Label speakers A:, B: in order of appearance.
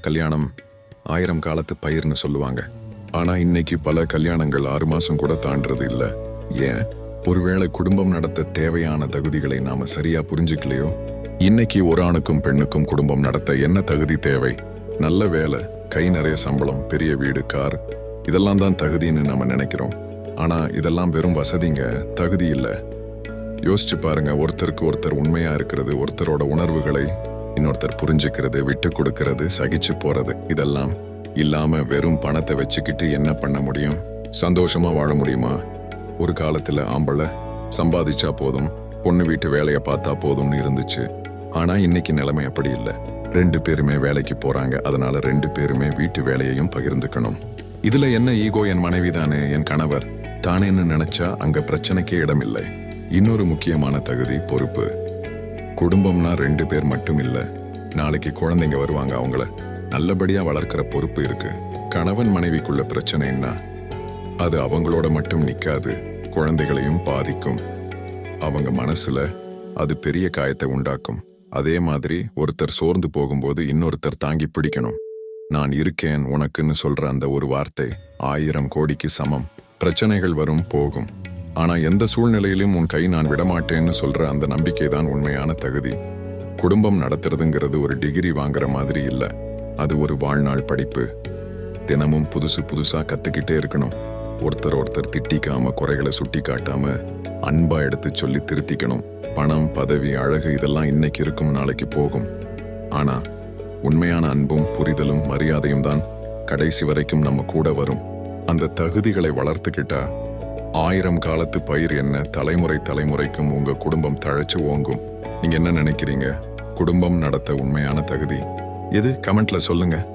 A: கல்யாணம் ஆயிரம் காலத்து பயிர்னு சொல்லுவாங்க. ஆனா இன்னைக்கு பல கல்யாணங்கள் ஆறு மாசம் கூட தாண்டது இல்ல. ஏன்? ஒருவேளை குடும்பம் நடத்த தேவையான தகுதிகளை நாம சரியா புரிஞ்சுக்கலையோ? இன்னைக்கு ஒரு ஆணுக்கும் பெண்ணுக்கும் குடும்பம் நடத்த என்ன தகுதி தேவை? நல்ல வேலை கை நிறைய சம்பளம் பெரிய வீடு கார் இதெல்லாம் தான் தகுதின்னு நம்ம நினைக்கிறோம். ஆனா இதெல்லாம் வெறும் வசதிங்க தகுதி இல்லை. யோசிச்சு பாருங்க ஒருத்தருக்கு ஒருத்தர் உண்மையா இருக்கிறது ஒருத்தரோட உணர்வுகளை இன்னொருத்தர் புரிஞ்சுக்கிறது விட்டு கொடுக்கறது சகிச்சு போறது இதெல்லாம் இல்லாம வெறும் பணத்தை வச்சுக்கிட்டு என்ன பண்ண முடியும்? சந்தோஷமா வாழ முடியுமா? ஒரு காலத்துல ஆம்பளை சம்பாதிச்சா போதும் பொண்ணு வீட்டு வேலையை பார்த்தா போதும்னு இருந்துச்சு. ஆனா இன்னைக்கு நிலைமை அப்படி இல்லை. ரெண்டு பேருமே வேலைக்கு போறாங்க. அதனால ரெண்டு பேருமே வீட்டு வேலையையும் பகிர்ந்துக்கணும். இதுல என்ன ஈகோ என் மனைவி தானே என் கணவர்? தானேன்னு நினைச்சா அங்க பிரச்சனைக்கே இடமில்லை. இன்னொரு முக்கியமான தகுதி பொறுப்பு. குடும்பம்னா ரெண்டு பேர் மட்டும் இல்லை. நாளைக்கு குழந்தைங்க வருவாங்க அவங்கள. நல்லபடியாக வளர்க்கிற பொறுப்பு இருக்கு. கணவன் மனைவிக்குள்ள பிரச்சனைன்னா அது அவங்களோட மட்டும் நிற்காது குழந்தைகளையும் பாதிக்கும். அவங்க மனசுல அது பெரிய காயத்தை உண்டாக்கும். அதே மாதிரி ஒருத்தர் சோர்ந்து போகும்போது இன்னொருத்தர் தாங்கி பிடிக்கணும். நான் இருக்கேன் உனக்குன்னு சொல்ற அந்த ஒரு வார்த்தை ஆயிரம் கோடிக்கு சமம். பிரச்சனைகள் வரும் போகும். ஆனா எந்த சூழ்நிலையிலும் உன் கை நான் விடமாட்டேன்னு சொல்ற அந்த நம்பிக்கை தான் உண்மையான தகுதி. குடும்பம் நடத்துறதுங்கிறது ஒரு டிகிரி வாங்குற மாதிரி இல்லை. அது ஒரு வாழ்நாள் படிப்பு. தினமும் புதுசு புதுசாக கற்றுக்கிட்டே இருக்கணும். ஒருத்தர் ஒருத்தர் திட்டிக்காம குறைகளை சுட்டி காட்டாம அன்பா எடுத்து சொல்லி திருத்திக்கணும். பணம் பதவி அழகு இதெல்லாம் இன்னைக்கு இருக்கும் நாளைக்கு போகும். ஆனா உண்மையான அன்பும் புரிதலும் மரியாதையும் தான் கடைசி வரைக்கும் நம்ம கூட வரும். அந்த தகுதிகளை வளர்த்துக்கிட்டா ஆயிரம் காலத்து பயிர் என்ன தலைமுறை தலைமுறைக்கும் உங்க குடும்பம் தழைச்சு ஓங்கும். நீங்க என்ன நினைக்கிறீங்க? குடும்பம் நடத்த உண்மையான தகுதி. எது? கமெண்ட்ல சொல்லுங்க.